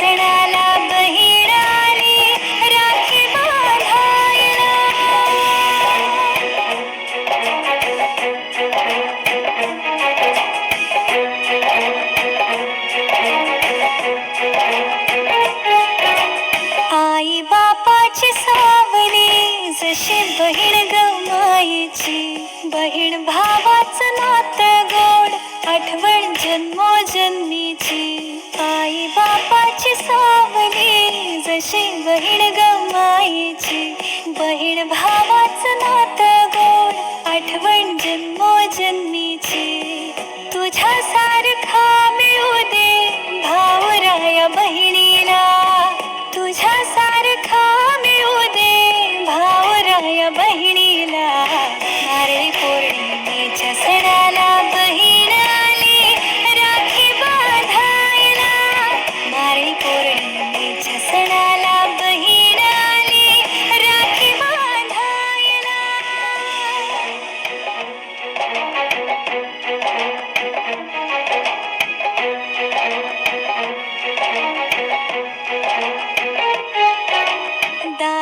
सणाला बहिणारी राखी आई जशी बहीण गमाईची बहीण भावाचं नातं गोड आठवण जन्मोजन्मीची. आई बापाची सावली जशी बहीण गमाईची. बहीण भावाचं नातं गोड आठवण जन्मो जन्मीची तुझ्या सारखा मिळू दे भावराया बहिणी.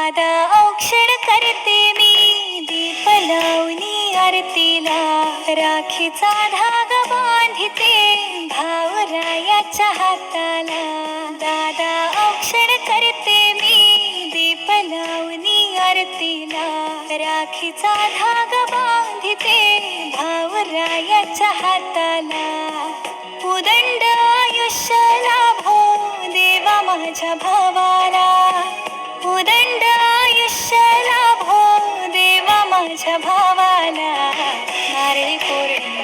दादा औक्षण करते मी. दीप लावणी आरतीला. राखीचा धागा बांधिते भावरायाच्या हाताला. दादा औक्षण करते मी. दीप लावणी आरतीला. राखीचा धागा बांधिते भावरायाच्या हाताला. उदंड आयुष्य लाभो देवा माझ्या भावा. माझ्या भावाला नारळी पौर्णिमेच्या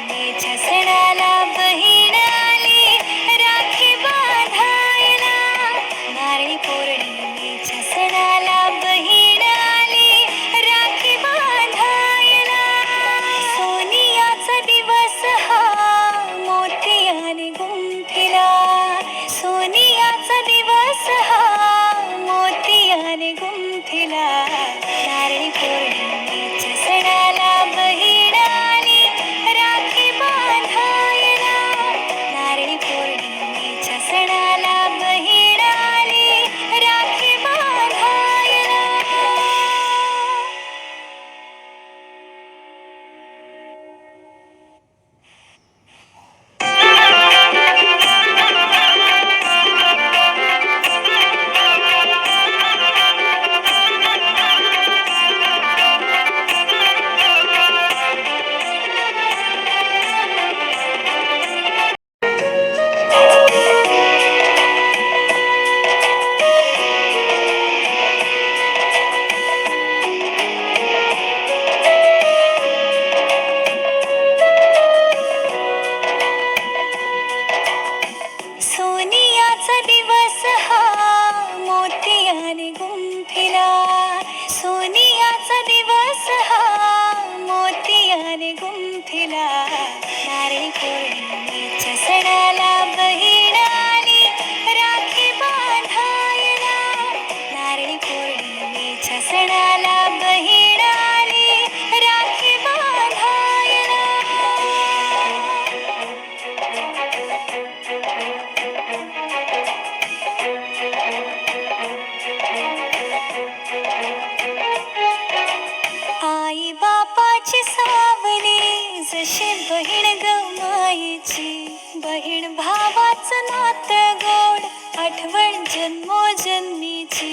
बहीण भावाचं नात गोड आठवण जन्मोजन्मीची.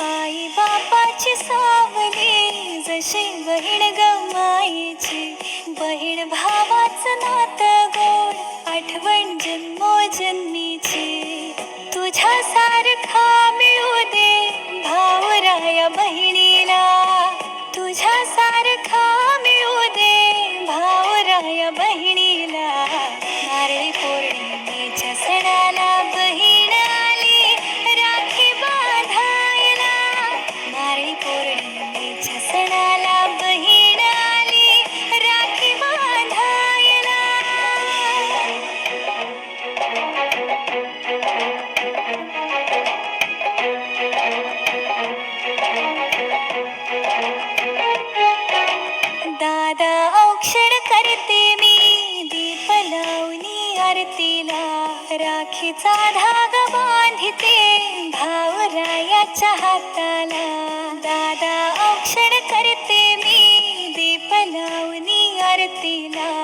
आई बापाची सावली जशी बहीण गमाईची बहीण भावाचं नातं गोड आठवण जन्मोजन्मीची. तुझ्या सारखा मिळू दे भावराया बहिणी दादा औक्षण करते मी. दीप लावणी आरतीला. राखीचा धागा बांधिते भावरायाच्या हाताला. दादा औक्षण करते मी. दीप लावणी आरतीला.